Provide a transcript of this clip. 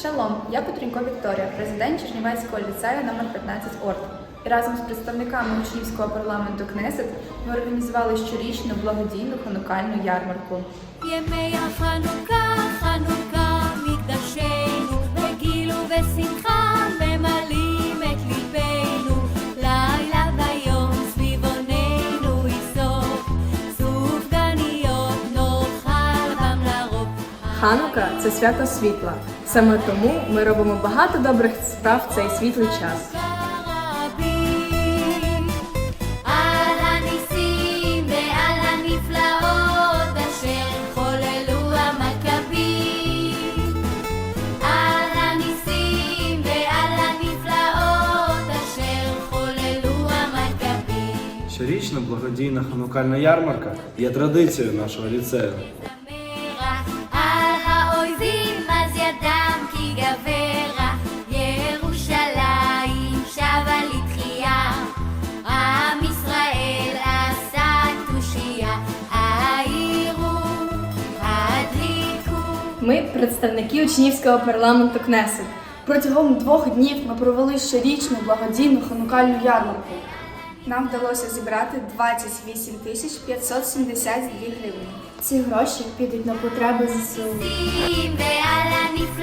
Шалом, я Петренько Вікторія, президент Чернівецького ліцею номер 15 ОРТ. І разом з представниками учнівського парламенту Кнесет ми організували щорічну благодійну ханукальну ярмарку. Ханука це свято світла. Саме тому ми робимо багато добрих справ в цей світлий час. Щорічна благодійна ханукальна ярмарка є традицією нашого ліцею. ידם כי גברה ירושלים שבה לתחייה עם ישראל עשה תושייה העירו הדליקו Ми представники учнівського парламенту Кнесет. Протягом двох днів ми провели щорічну благодійну ханукальну ярмарку. Нам вдалося зібрати 28 тисяч 572 гривні. Ці гроші підуть на потреби ЗСУ. ועל הנפלאות אשר חוללו